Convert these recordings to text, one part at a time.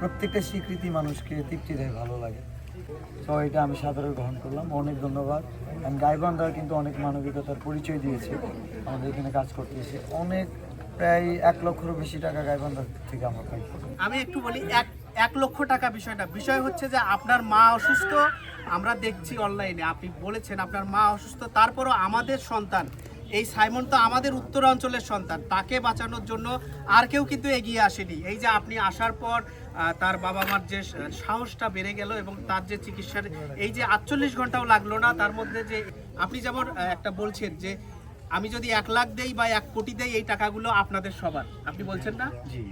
প্রত্যেকটা স্বীকৃতি মানুষকে তৃপ্তি দেয়, ভালো লাগে। তো এটা আমি সাদরে গ্রহণ করলাম। অনেক ধন্যবাদ। অ্যান্ড গাইবান্ধা কিন্তু অনেক মানবিকতার পরিচয় দিয়েছে। আমাদের এখানে কাজ করতে এসে অনেক, প্রায় এক লক্ষেরও বেশি টাকা গাইবান্ধা থেকে আমরা পাই। আমি একটু বলি, এক এক লক্ষ টাকা বিষয়টা। বিষয় হচ্ছে যে আপনার মা অসুস্থ, আমরা দেখছি অনলাইনে আপনি বলেছেন আপনার মা অসুস্থ, তারপরও আমাদের সন্তান এই সাইমন তো আমাদের উত্তরাঞ্চলের সন্তান তাকে বাঁচানোর জন্য আর কেউ কিন্তু এগিয়ে আসেনি। এই যে আপনি আসার পর তার বাবা মার যে সাহসটা বেড়ে গেল এবং তার যে চিকিৎসার এই যে আটচল্লিশ ঘন্টাও লাগল না তার মধ্যে যে আপনি যেমন একটা বলছেন যে আমি যদি এক লাখ দেই বা এক কোটি দেই এই টাকাগুলো আপনাদের সবার। আপনি বলছেন না? জি।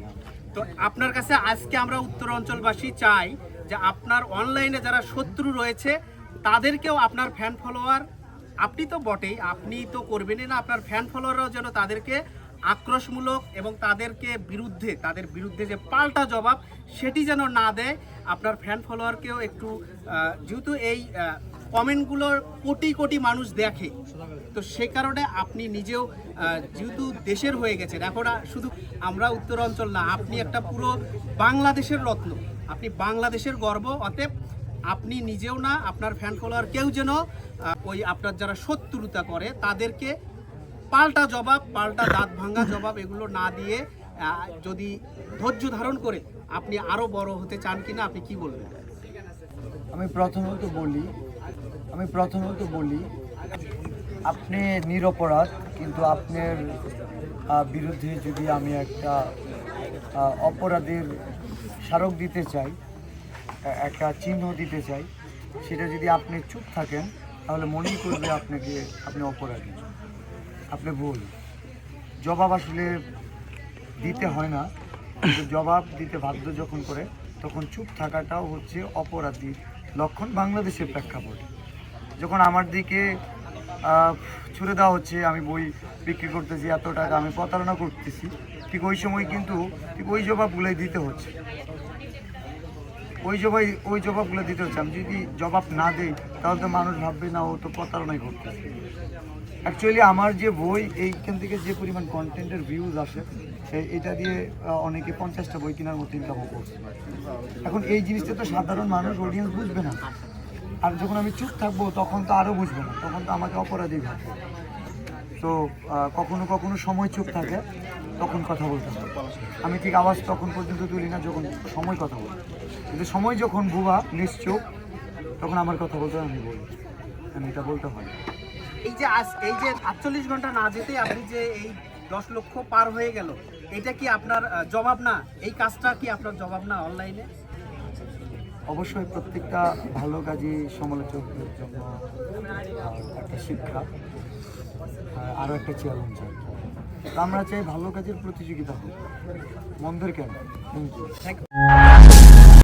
তো আপনার কাছে আজকে আমরা উত্তর অঞ্চলবাসী চাই যে আপনার অনলাইনে যারা শত্রু রয়েছে তাদেরকেও আপনার ফ্যান ফলোয়ার আপনি তো বটেই, আপনি তো করবেনই না আপনার ফ্যান ফলোয়াররাও যেন তাদেরকে আক্রোশমূলক এবং তাদেরকে বিরুদ্ধে, তাদের বিরুদ্ধে যে পাল্টা জবাব সেটি যেন না দেয়, আপনার ফ্যান ফলোয়ারকেও একটু যেহেতু এই কমেন্টগুলোর কোটি কোটি মানুষ দেখে, তো সে কারণে আপনি নিজেও যেহেতু দেশের হয়ে গেছেন, এখন শুধু আমরা উত্তরাঞ্চল না, আপনি একটা পুরো বাংলাদেশের রত্ন, আপনি বাংলাদেশের গর্ব, অতএব আপনি নিজেও না, আপনার ফ্যান ফলোয়ার কেউ যেন ওই আপনার যারা শত্রুতা করে, তাদেরকে পাল্টা জবাব, পাল্টা দাঁত ভাঙ্গা জবাব এগুলো না দিয়ে যদি ধৈর্য ধারণ করে আপনি আরও বড় হতে চান কিনা, আপনি কি বলবেন? আমি প্রথমত বলি, আমি প্রথমত বলি, আপনি নিরপরাধ, কিন্তু আপনার বিরুদ্ধে যদি আমি একটা অপরাধের স্মারক দিতে চাই একটা চিহ্ন দিতে চাই। সেটা যদি আপনি চুপ থাকেন, তাহলে মনেই করবে আপনাকে আপনি অপরাধী। আপনি ভুল। জবাব আসলে দিতে হয় না। কিন্তু জবাব দিতে বাধ্য যখন করে, তখন চুপ থাকাটাও হচ্ছে অপরাধী লক্ষণ বাংলাদেশের প্রেক্ষাপট। যখন আমার দিকে ছুড়ে দেওয়া হচ্ছে, আমি বই বিক্রি করতেছি, এত টাকা আমি প্রতারণা করতেছি, ঠিক ওই সময় কিন্তু ঠিক ওই জবাবগুলোই দিতে হচ্ছে। ওই জবাই, ওই জবাবগুলো দিতে হচ্ছে। আমি যদি জবাব না দিই, তাহলে তো মানুষ ভাববে, না, ও তো প্রতারণাই করতেছে। অ্যাকচুয়ালি আমার যে বই, এইখান থেকে যে পরিমাণ কন্টেন্টের ভিউজ আসে এটা দিয়ে অনেকে পঞ্চাশটা বই কেনার মতো ইনকামও করছে। এখন এই জিনিসটা তো সাধারণ মানুষ অডিয়েন্স বুঝবে না। আর যখন আমি চুপ থাকব, তখন তো আরও বুঝবে না। তখন তো আমাকে অপরাধী ভাববে। তো কখনো কখনো সময় চুপ থাকে। তখন কথা বলতে হয় আমি ঠিক আওয়াজ তখন পর্যন্ত তুলি না যখন সময় কথা বলি। কিন্তু সময় যখন ভুয়া নিশ্চুপ তখন আমার কথা বলতে আমি বলি। আমি এটা বলতে হয় এই যে আজ এই যে আটচল্লিশ ঘণ্টা না যেতে আপনি যে এই দশ লক্ষ পার হয়ে গেল এটা কি আপনার জবাব না? এই কাজটা কি আপনার জবাব না অনলাইনে? অবশ্যই প্রত্যেকটা ভালো কাজে সমালোচকদের জন্য একটা শিক্ষা আরও একটা চ্যালেঞ্জ আমরা চাই ভালো কাজের প্রতিযোগিতা হোক। মন্দের কেন? Thank you